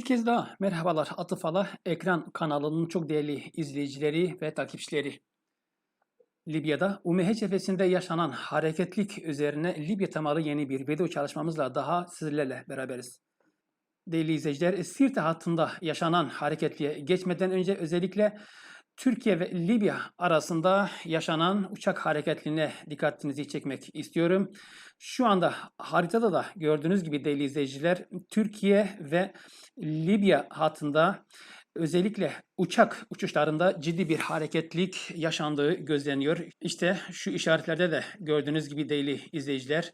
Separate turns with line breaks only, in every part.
kez daha merhabalar Atıfala ekran kanalının çok değerli izleyicileri ve takipçileri. Libya'da UMH cephesinde yaşanan hareketlik üzerine Libya temalı yeni bir video çalışmamızla daha sizlerle beraberiz. Değerli izleyiciler, Sirte hattında yaşanan hareketliğe geçmeden önce özellikle Türkiye ve Libya arasında yaşanan uçak hareketliğine dikkatinizi çekmek istiyorum. Şu anda haritada da gördüğünüz gibi değerli izleyiciler Türkiye ve Libya hattında özellikle uçak uçuşlarında ciddi bir hareketlik yaşandığı gözleniyor. İşte şu işaretlerde de gördüğünüz gibi değerli izleyiciler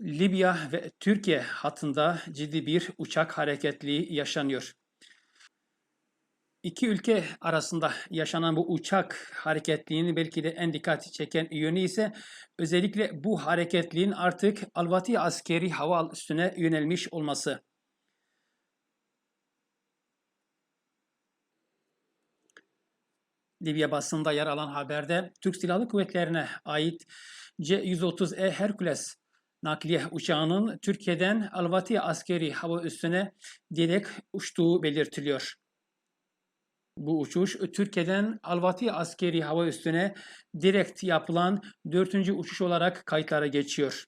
Libya ve Türkiye hattında ciddi bir uçak hareketliği yaşanıyor. İki ülke arasında yaşanan bu uçak hareketliğinin belki de en dikkat çeken yönü ise özellikle bu hareketliğin artık Alvati askeri hava üstüne yönelmiş olması. Libya basında yer alan haberde Türk Silahlı Kuvvetlerine ait C-130E Hercules nakliye uçağının Türkiye'den Alvati askeri hava üssüne direkt uçtuğu belirtiliyor. Bu uçuş Türkiye'den Alvati askeri hava üssüne direkt yapılan dördüncü uçuş olarak kayıtlara geçiyor.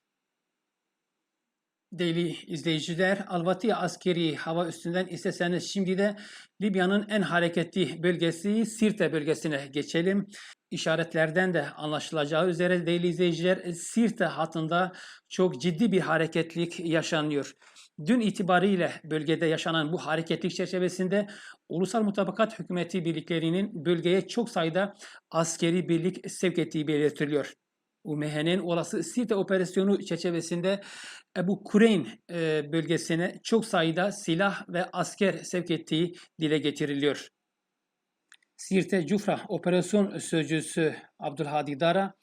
Değerli izleyiciler, Alvati askeri hava üstünden isteseniz şimdi de Libya'nın en hareketli bölgesi Sirte bölgesine geçelim. İşaretlerden de anlaşılacağı üzere değerli izleyiciler Sirte hattında çok ciddi bir hareketlik yaşanıyor. Dün itibariyle bölgede yaşanan bu hareketlik çerçevesinde Ulusal Mutabakat Hükümeti birliklerinin bölgeye çok sayıda askeri birlik sevk ettiği belirtiliyor. UMH'nin olası Sirte operasyonu çerçevesinde Ebu Kureyn e, bölgesine çok sayıda silah ve asker sevk ettiği dile getiriliyor. Sirte Cufra Operasyon Sözcüsü Abdülhadi Dara,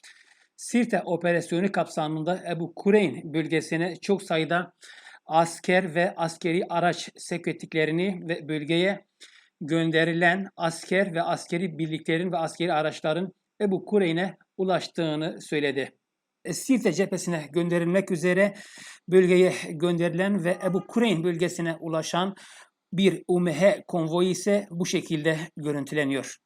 Sirte operasyonu kapsamında Ebu Kureyn bölgesine çok sayıda asker ve askeri araç sevk ettiklerini ve bölgeye gönderilen asker ve askeri birliklerin ve askeri araçların Ebu Kureyn'e ulaştığını söyledi. Sirte cephesine gönderilmek üzere bölgeye gönderilen ve Ebu Kureyn bölgesine ulaşan bir UMH konvoyu ise bu şekilde görüntüleniyor.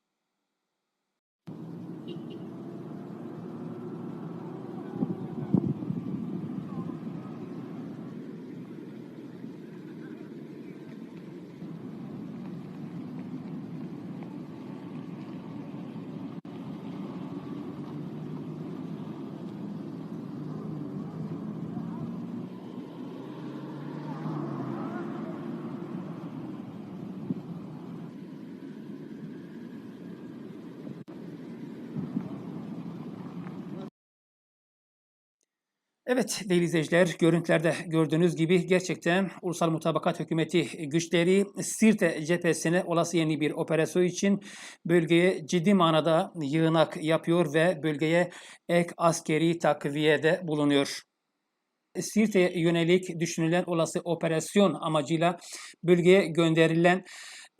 Evet değerli izleyiciler, görüntülerde gördüğünüz gibi gerçekten Ulusal Mutabakat Hükümeti güçleri Sirte cephesine olası yeni bir operasyon için bölgeye ciddi manada yığınak yapıyor ve bölgeye ek askeri takviyede bulunuyor. Sirte'ye yönelik düşünülen olası operasyon amacıyla bölgeye gönderilen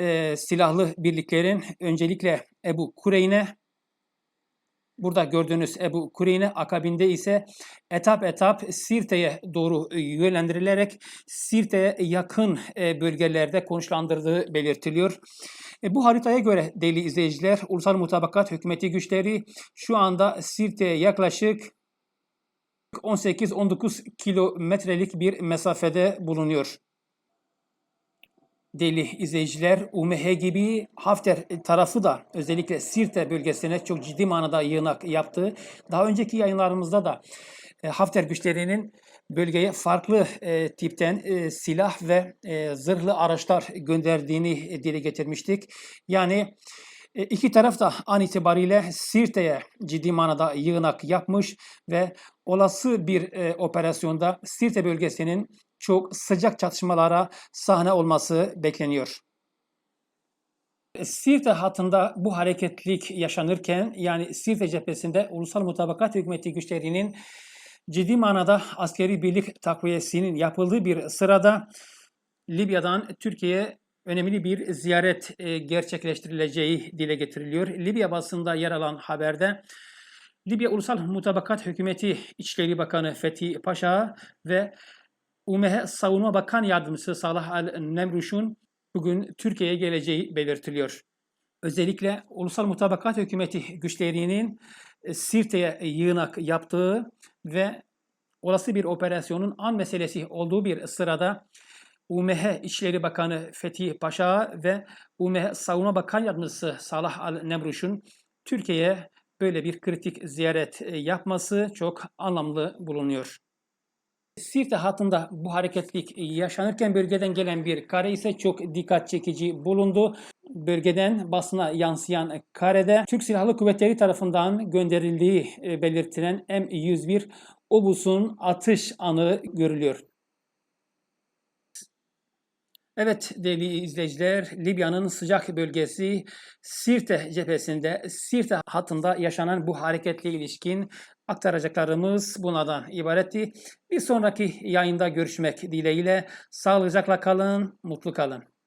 e, silahlı birliklerin öncelikle Ebu Kureyn'e Burada gördüğünüz Ebu Kureyne akabinde ise etap etap Sirte'ye doğru e, yönlendirilerek Sirte'ye yakın e, bölgelerde konuşlandırdığı belirtiliyor. E, bu haritaya göre değerli izleyiciler Ulusal Mutabakat Hükümeti güçleri şu anda Sirte'ye yaklaşık 18-19 kilometrelik bir mesafede bulunuyor deli izleyiciler UMH gibi Hafter tarafı da özellikle Sirte bölgesine çok ciddi manada yığınak yaptı. Daha önceki yayınlarımızda da e, Hafter güçlerinin bölgeye farklı e, tipten e, silah ve e, zırhlı araçlar gönderdiğini dile getirmiştik. Yani e, iki taraf da an itibariyle Sirte'ye ciddi manada yığınak yapmış ve olası bir e, operasyonda Sirte bölgesinin çok sıcak çatışmalara sahne olması bekleniyor. Sirte hattında bu hareketlik yaşanırken yani Sirte cephesinde Ulusal Mutabakat Hükümeti güçlerinin ciddi manada askeri birlik takviyesinin yapıldığı bir sırada Libya'dan Türkiye'ye önemli bir ziyaret e, gerçekleştirileceği dile getiriliyor. Libya basında yer alan haberde Libya Ulusal Mutabakat Hükümeti İçişleri Bakanı Fethi Paşa ve UMH Savunma Bakan Yardımcısı Salah Al-Nemruş'un bugün Türkiye'ye geleceği belirtiliyor. Özellikle Ulusal Mutabakat Hükümeti güçlerinin e, Sirte'ye yığınak yaptığı ve olası bir operasyonun an meselesi olduğu bir sırada UMH İçişleri Bakanı Fethi Paşa ve UMH Savunma Bakan Yardımcısı Salah Al-Nemruş'un Türkiye'ye böyle bir kritik ziyaret e, yapması çok anlamlı bulunuyor. Sirte hattında bu hareketlik yaşanırken bölgeden gelen bir kare ise çok dikkat çekici bulundu. Bölgeden basına yansıyan karede Türk Silahlı Kuvvetleri tarafından gönderildiği belirtilen M101 obusun atış anı görülüyor. Evet değerli izleyiciler, Libya'nın sıcak bölgesi Sirte cephesinde, Sirte hattında yaşanan bu hareketle ilişkin aktaracaklarımız bunlardan ibaretti. Bir sonraki yayında görüşmek dileğiyle sağlıcakla kalın, mutlu kalın.